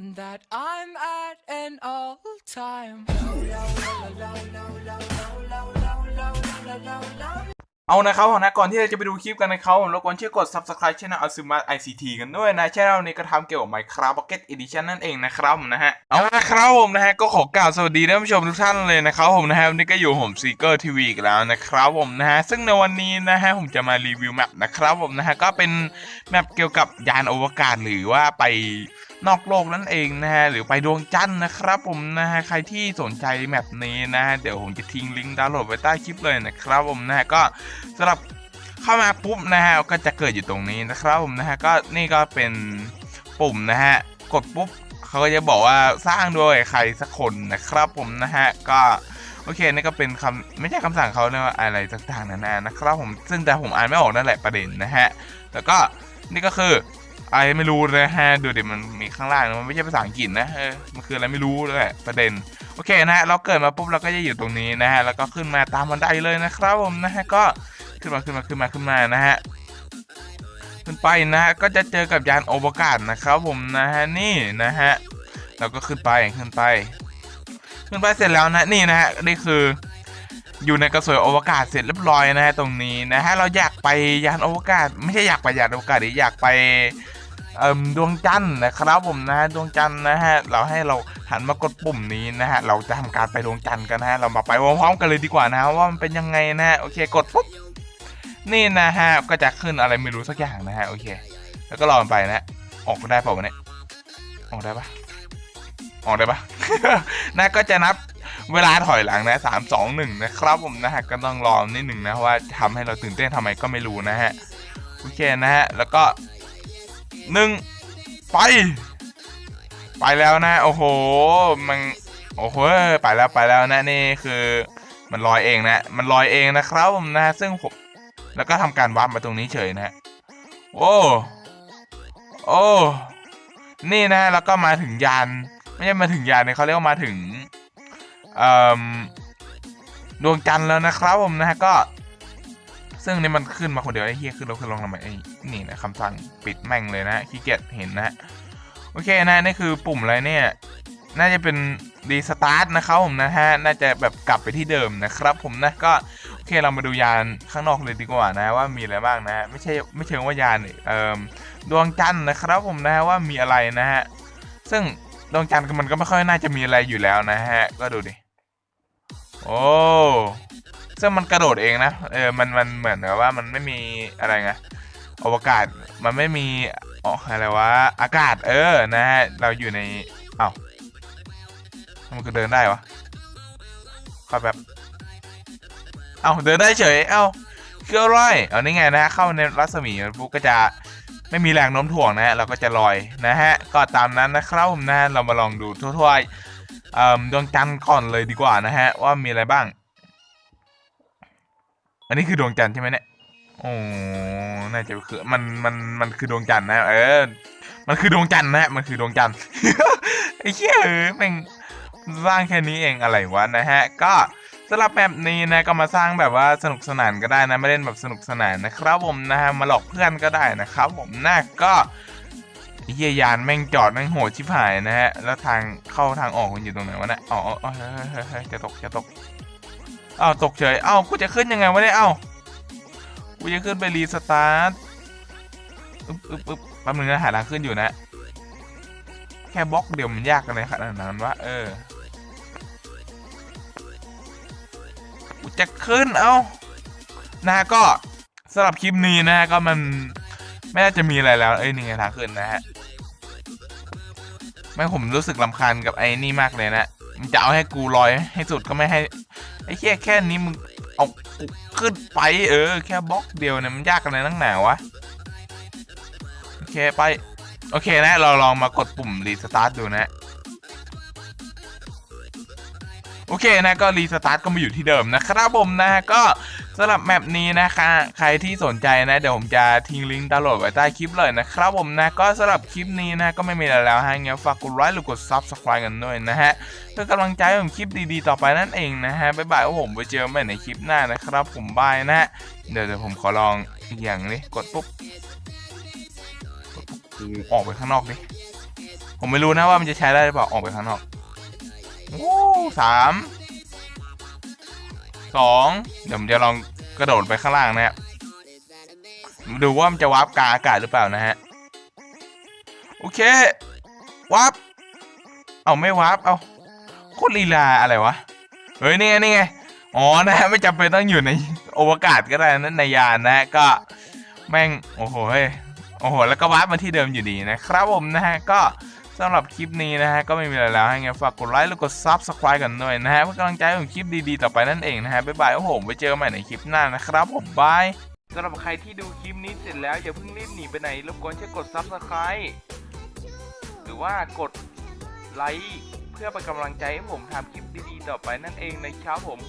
that I'm at an all time. เอานะครับผมนะก่อนที่เราจะไปดูคลิปกันนะครับผมรบกวนช่วยกด subscribe ช่อง Asuma ICT กันด้วยนะช่องนี้ก็ทำเกี่ยวกับ Minecraft Pocket Edition นั่นเองนะครับผมนะฮะเอาละครับผมนะฮะก็ขอกล่าวสวัสดีท่านผู้ชมทุกท่านเลยนะครับผมนะฮะวันนี้ก็อยู่ผมซีเกอร์ทีวีอีกแล้วนะครับผมนะฮะซึ่งในวันนี้นะฮะผมจะมารีวิวแมปนะครับผมนะฮะก็เป็นแมปเกี่ยวกับยานอวกาศหรือว่าไป นอกโลกนั่นเองนะฮะหรือไปดวงจันทร์นะครับผมนะฮะใครที่สนใจแมปนี้นะฮะเดี๋ยวผมจะทิ้งลิงก์ดาวน์โหลดไว้ใต้คลิปเลยนะครับผมนะฮะก็สำหรับเข้ามาปุ๊บนะฮะก็จะเกิดอยู่ตรงนี้นะครับผมนะฮะก็นี่ก็เป็นปุ่มนะฮะกดปุ๊บเขาก็จะบอกว่าสร้างโดยใครสักคนนะครับผมนะฮะก็โอเคนี่ก็เป็นคำไม่ใช่คำสั่งเขาเรียกว่าอะไรต่างๆนานานะครับผมซึ่งแต่ผมอ่านไม่ออกนั่นแหละประเด็นนะฮะแล้วก็นี่ก็คือ ไรไม่รู้นะฮะดูดิมันมีข้างล่างนะมันไม่ใช่ภาษาอังกฤษนะเออมันคืออะไรไม่รู้เลยประเด็นโอเคนะฮะเราเกิดมาปุ๊บเราก็จะอยู่ตรงนี้นะฮะแล้วก็ขึ้นมาตามบันไดเลยนะครับผมนะฮะก็ขึ้นมาขึ้นมาขึ้นมาขึ้นมานะฮะขึ้นไปนะฮะก็จะเจอกับยานอวกาศนะครับผมนะฮะนี่นะฮะเราก็ขึ้นไปขึ้นไป ขึ้นไปเสร็จแล้วนะนี่นะฮะนี่คืออยู่ในกระสวยอวกาศเสร็จเรียบร้อยนะฮะตรงนี้นะฮะเราอยากไปยานอวกาศ ไม่ใช่อยากไปยานอวกาศหรืออยากไป ดวงจันทร์นะครับผมนะฮะดวงจันทร์นะฮะเราให้เราหันมากดปุ่มนี้นะฮะเราจะทำการไปดวงจันทร์กันนะฮะเรามาไปพร้อมๆกันเลยดีกว่านะฮะว่ามันเป็นยังไงนะฮะโอเคกดปุ๊บนี่นะฮะก็จะขึ้นอะไรไม่รู้สักอย่างนะฮะโอเค แล้วก็รอมันไปนะฮะออกได้เปล่าวะเนี่ยออกได้ปะออกได้ปะนะก็จะนับเวลาถอยหลังนะสามสองหนึ่งนะครับผมนะฮะก็ต้องรอนิดหนึ่งนะว่าทำให้เราตื่นเต้นทำไมก็ไม่รู้นะฮะโอเคนะฮะแล้วก็ หนึ่งไป ไปแล้วนะ โอ้โห มันโอ้โหไปแล้วไปแล้วนะนี่คือมันลอยเองนะ มันลอยเองนะครับผมนะ ซึ่งผมแล้วก็ทำการวาร์ปมาตรงนี้เฉยนะโอ้โอ้นี่นะแล้วก็มาถึงยานไม่ใช่มาถึงยานเนี่ยเขาเรียกว่ามาถึงดวงจันทร์แล้วนะครับผมนะก็ ซึ่งนี่มันขึ้นมาคนเดียวไอ้เฮียขึ้นลงขึ้นลงทำไมไอ้นี่นะคำสั่งปิดแม่งเลยนะขี้เกียจเห็นนะโอเคนะนี่คือปุ่มอะไรเนี่ย น่าจะเป็นรีสตาร์ทนะครับผมนะฮะน่าจะแบบกลับไปที่เดิมนะครับ ผมนะก็โอเคเรามาดูยานข้างนอกเลยดีกว่านะว่ามีอะไรบ้างนะฮะไม่ใช่ไม่เชิงว่ายานเอ่อดวงจันทร์นะครับผมนะฮะว่ามีอะไรนะฮะซึ่งดวงจันทร์มันก็ไม่ค่อยน่าจะมีอะไรอยู่แล้วนะฮะ ก็ดูดิ โอ้ ซึ่งมันกระโดดเองนะเออมันมันเหมือนกับว่ามันไม่มีอะไรไงอวกาศมันไม่มีอ๋ออะไรวะอากาศเออนะฮะเราอยู่ในเอ้ามันก็เดินได้วะข้าแบบเอ้าเดินได้เฉยเอ้าคืออะไรเอานี่ไงนะฮะเข้าในรัศมีปุ๊บก็จะไม่มีแรงโน้มถ่วงนะฮะเราก็จะลอยนะฮะก็ตามนั้นนะครับผมนะเรามาลองดูทั่วๆเอ่อดวงจันทร์ก่อนเลยดีกว่านะฮะว่ามีอะไรบ้าง อันนี้คือดวงจันทร์ใช่ไหมเนี่ยโอ้น่าจะคือมันมันมันคือดวงจันทร์นะ เออ มันคือดวงจันทร์นะมันคือดวงจันทร์ไอ้เหี้ยเออแม่งสร้างแค่นี้เองอะไรวะนะฮะ ก็สำหรับแบบนี้นะก็มาสร้างแบบว่าสนุกสนานก็ได้นะไม่เล่นแบบสนุกสนานนะครับผมนะฮะมาหลอกเพื่อนก็ได้นะครับผมนะก็เฮียยานแม่งจอดแม่งโหดชิบหายนะฮะแล้วทางเข้าทางออกมันอยู่ตรงไหนวะเนะอ๋ออ๋อเฮ้ยเฮ้ยเฮ้ยจะตกจะตก อ้าวตกเฉยเอ้ากูจะขึ้นยังไงวะเนี่ยเอ้ากูจะขึ้นไปรีสตาร์ทอึ๊บอึ๊บอึ๊บแป๊บนึงนะหาทางขึ้นอยู่นะ แค่บล็อกเดียวมันยากกันเลยขนาดนั้นวะเออกูจะขึ้นเอ้านะฮะก็สำหรับคลิปนี้นะฮะก็มันไม่น่าจะมีอะไรแล้วเอ้ยนี่ไงทางขึ้นนะฮะไม่ผมรู้สึกลำคาญกับไอ้นี่มากเลยนะมันจะเอาให้กูลอยให้สุดก็ไม่ให้ ไอ้แค่แค่นี้มึงเอาขึ้นไปเออ แค่บล็อกเดียวเนี่ยมันยากกันเลยนักหนาวะ โอเคไป โอเคนะ เราลองมากดปุ่มรีสตาร์ทดูนะ โอเคนะก็รีสตาร์ทก็มาอยู่ที่เดิมนะครับผมนะก็สำหรับแมปนี้นะคะใครที่สนใจนะเดี๋ยวผมจะทิ้งลิงก์ดาวน์โหลดไว้ใต้คลิปเลยนะครับผมนะก็สำหรับคลิปนี้นะก็ไม่มีอะไรแล้วฮะงั้นฝากกดไลค์หรือกด Subscribe กันด้วยนะฮะเพื่อกำลังใจผมคลิปดีๆต่อไปนั่นเองนะฮะบ๊ายบายว่าผมไปเจอกันใหม่ในคลิปหน้านะครับ ผมบายนะฮะเดี๋ยวเดี๋ยวผมขอลองอีกอย่างนี้กดปุ๊บกดปุ๊บกูออกไปข้างนอกดิผมไม่รู้นะว่ามันจะใช้ได้หรือเปล่าออกไปข้างนอก สามสองเดี๋ยวผมจะลองกระโดดไปข้างล่างนะฮะดูว่ามันจะวาร์ปกาอากาศหรือเปล่านะฮะ โอเควาร์ปเอาไม่วาร์ปเอาโคตรลีลาอะไรวะ เฮ้ย นี่ไงนี่ไง อ๋อนะฮะไม่จำเป็นต้องอยู่ในอวกาศก็ได้นั่นในยานนะฮะก็แม่ง โอ้โหโอ้โห แล้วก็วาร์ปมาที่เดิมอยู่ดีนะครับผมนะฮะ ก็ สำหรับคลิปนี้นะฮะก็ไม่มีอะไรแล้วให้ไงฝากกดไลค์แล้วกด Subscribe กันด้วยนะฮะเพื่อกำลังใจให้ผมคลิปดีๆต่อไปนั่นเองนะฮะบ๊ายบายโอ้โหไว้เจอกันใหม่ในคลิปหน้านะครับผมบายสำหรับใครที่ดูคลิปนี้เสร็จแล้วอย่าเพิ่งรีบหนีไปไหนรบกวนช่วยกด Subscribe หรือว่ากดไลค์เพื่อเป็นกำลังใจให้ผมทำคลิปดีๆต่อไปนั่นเองนะครับผม